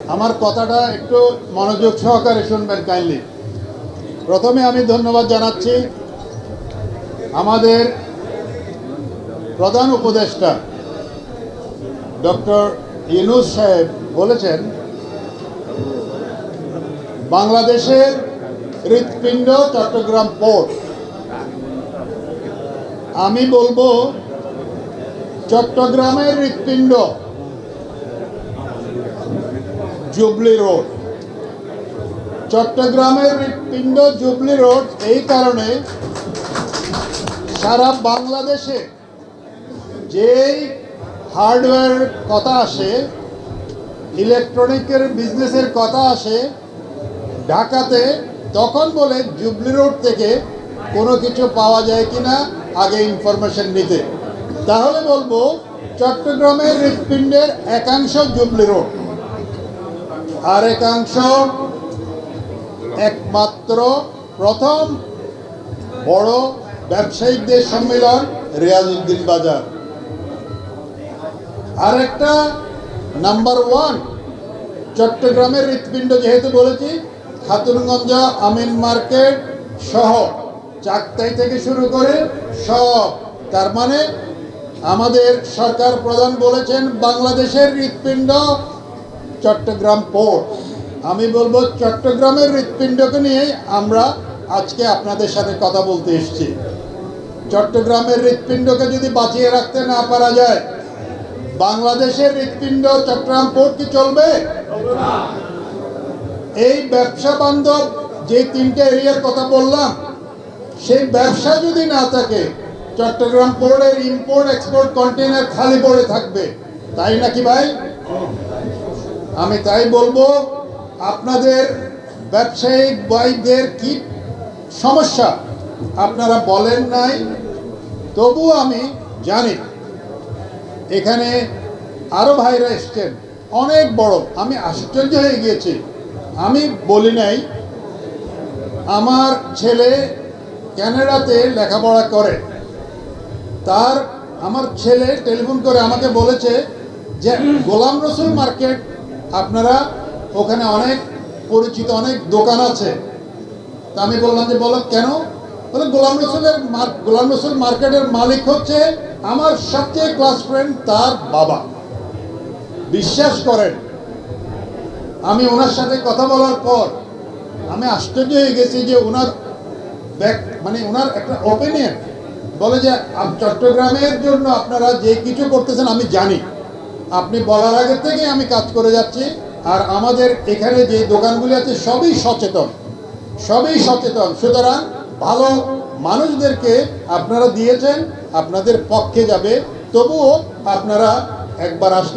আমার কথাটা একটু মনোযোগ সহকারে শুনবেন কাইন্ডলি প্রথমে আমি ধন্যবাদ জানাচ্ছি আমাদের প্রধান উপদেষ্টা, ডক্টর ইউনুস সাহেব বলেছেন, বাংলাদেশের হৃৎপিণ্ড চট্টগ্রাম পোর্ট। আমি বলব, চট্টগ্রামের হৃৎপিণ্ড জুবলি রোড। চট্টগ্রামের হৃৎপিণ্ড জুবলি রোড, এই কারণে সারা বাংলাদেশে যেই হার্ডওয়্যার কথা আসে, ইলেকট্রনিকের বিজনেসের কথা আসে, ঢাকাতে তখন বলে জুবলি রোড থেকে কোনো কিছু পাওয়া যায় কি না আগে ইনফরমেশন নিতে। তাহলে বলব, চট্টগ্রামের হৃৎপিণ্ডের একাংশ জুবলি রোড। আর একাংশ একমাত্র প্রথম বড় ব্যবসায়িকদের সম্মেলন রিয়াজউদ্দিন বাজার। আরেকটা নাম্বার ওয়ান চট্টগ্রামের হৃৎপিণ্ড যেহেতু বলেছি, খাতুনগঞ্জ আমিন মার্কেট সহ চাকতাই থেকে শুরু করে সব, তার মানে আমাদের সরকার প্রধান বলেছেন বাংলাদেশের হৃৎপিণ্ড চট্টগ্রাম পোর্ট আমি বলব চট্টগ্রামের হৃৎপিণ্ডকে নিয়ে আমরা আজকে আপনাদের সাথে কথা বলতে এসেছি। চট্টগ্রামের হৃৎপিণ্ডকে যদি বাঁচিয়ে রাখতে না পারা যায়, বাংলাদেশের হৃৎপিণ্ড চট্টগ্রাম পোর্ট কি চলবে? এই ব্যবসা বান্ধব যে তিনটে এরিয়ার কথা বললাম, সেই ব্যবসা যদি না থাকে, চট্টগ্রাম পোর্টের ইম্পোর্ট এক্সপোর্ট কন্টেনার খালি পড়ে থাকবে। তাই নাকি ভাই? আমি তাই বলব, আপনাদের ব্যবসায়িক ভাইদের কি সমস্যা? আপনারা বলেন নাই, তবু আমি জানি। এখানে আরও ভাইরা এসছেন, অনেক বড়। আমি আশ্চর্য হয়ে গিয়েছি। আমি বলি নাই, আমার ছেলে ক্যানাডাতে লেখাপড়া করে। তার, আমার ছেলে টেলিফোন করে আমাকে বলেছে যে গোলাম রসুল মার্কেট আপনারা ওখানে অনেক পরিচিত, অনেক দোকান আছে। তা আমি বললাম যে, বলো কেন? বলে, গোলাম রসুলের গোলাম রসুল মার্কেটের মালিক হচ্ছে আমার সবচেয়ে ক্লাস ফ্রেন্ড তার বাবা। বিশ্বাস করেন, আমি ওনার সাথে কথা বলার পর আমি আশ্চর্য হয়ে গেছি যে ওনার ব্যাক মানে ওনার একটা ওপিনিয়ন বলে যে চট্টগ্রামের জন্য আপনারা যে কিছু করতেছেন আমি জানি। আপনি বলার আগে থেকে আমি কাজ করে যাচ্ছি। আর আমাদের এখানে যে দোকানগুলি আছে, সবই সচেতন। সবই সচেতন। সুতরাং ভালো মানুষদেরকে আপনারা দিয়েছেন, আপনাদের পক্ষে যাবে। তবুও আপনারা একবার আসলে